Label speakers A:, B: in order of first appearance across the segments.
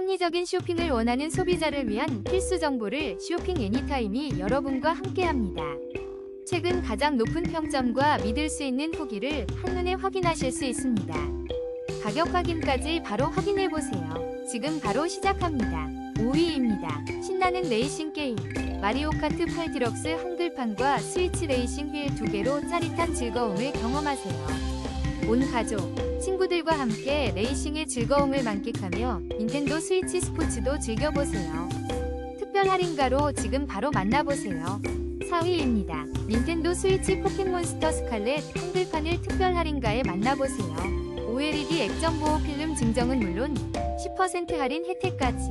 A: 합리적인 쇼핑을 원하는 소비자를 위한 필수 정보를 쇼핑 애니타임이 여러분과 함께합니다. 최근 가장 높은 평점과 믿을 수 있는 후기를 한눈에 확인하실 수 있습니다. 가격 확인까지 바로 확인해 보세요. 지금 바로 시작합니다. 5위입니다. 신나는 레이싱 게임. 마리오 카트 8 디럭스 한글판과 스위치 레이싱 휠두 개로 짜릿한 즐거움을 경험하세요. 온 가족, 친구들과 함께 레이싱의 즐거움을 만끽하며 닌텐도 스위치 스포츠도 즐겨보세요. 특별 할인가로 지금 바로 만나보세요. 4위입니다. 닌텐도 스위치 포켓몬스터 스칼렛 한글판을 특별 할인가에 만나보세요. OLED 액정 보호 필름 증정은 물론 10% 할인 혜택까지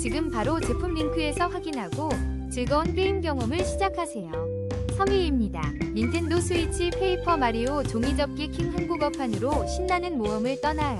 A: 지금 바로 제품 링크에서 확인하고 즐거운 게임 경험을 시작하세요. 3위입니다. 닌텐도 스위치 페이퍼 마리오 종이접기 킹 한국어판으로 신나는 모험을 떠나요.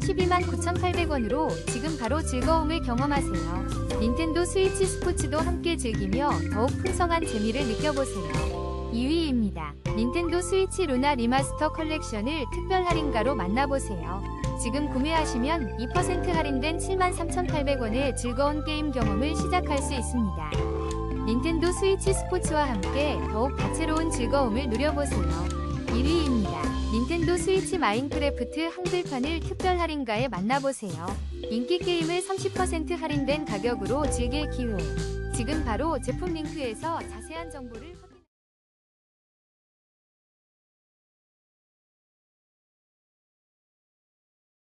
A: 12만 9,800원으로 지금 바로 즐거움을 경험하세요. 닌텐도 스위치 스포츠도 함께 즐기며 더욱 풍성한 재미를 느껴보세요. 2위입니다. 닌텐도 스위치 루나 리마스터 컬렉션을 특별 할인가로 만나보세요. 지금 구매하시면 2% 할인된 73,800원의 즐거운 게임 경험을 시작할 수 있습니다. 닌텐도 스위치 스포츠와 함께 더욱 다채로운 즐거움을 누려보세요. 1위입니다. 닌텐도 스위치 마인크래프트 한글판을 특별 할인가에 만나보세요. 인기 게임을 30% 할인된 가격으로 즐길 기회. 지금 바로 제품 링크에서 자세한 정보를